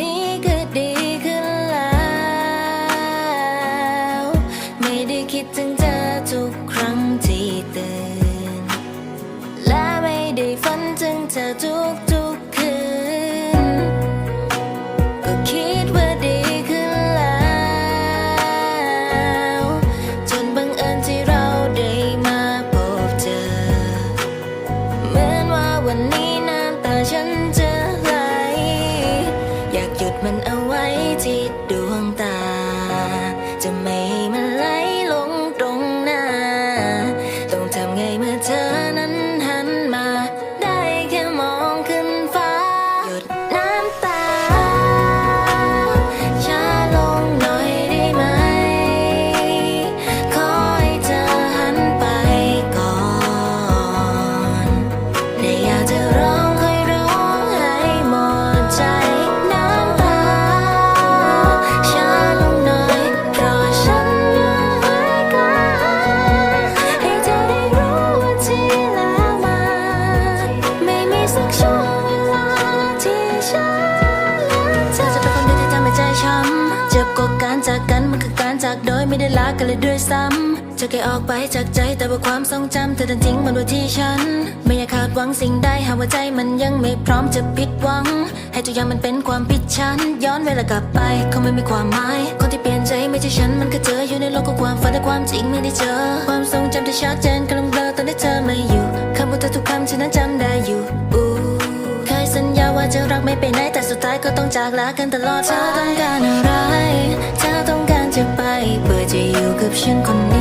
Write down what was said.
นี้ก็ดีขึ้นแล้ว ไม่ได้คิดถึงเธอทุกครั้งที่ตื่น และไม่ได้ฝันถึงเธอทุกทุคืน ก็คิดว่าดีขึ้นแล้ว จนบังเอิญที่เราได้มาพบเจอ เหมือนว่าวันนี้ ดมันเอาไว้ที่ดวงตา กว่าการจากกันมันคือการจากโดยไม่ได้ลากันเลยด้วยซ้ำจะแกออกไปจากใจแต่ว่าความทรงจำเธอดันทิ้งมันไว้ที่ฉัน ไม่อยากคาดหวังสิ่งใดหากว่าใจมันยังไม่พร้อมจะผิดหวัง ให้ทุกอย่างมันเป็นความผิดฉัน ย้อนเวลากลับไปคงไม่มีความหมาย คนที่เปลี่ยนใจไม่ใช่ฉันมันคือเธออยู่ในโลกของความฝันแต่ความจริงไม่ได้เจอ ความทรงจำที่ชัดเจนกำลังเบลอตอนที่เธอไม่อยู่คำพูดเธอทุกคำฉันนั้นจำได้อยู่เคยสัญญาว่าจะรักไม่ไปไหนแต่สุดท้ายก็ต้องจากลากันตลอดเธอต้องการ จะ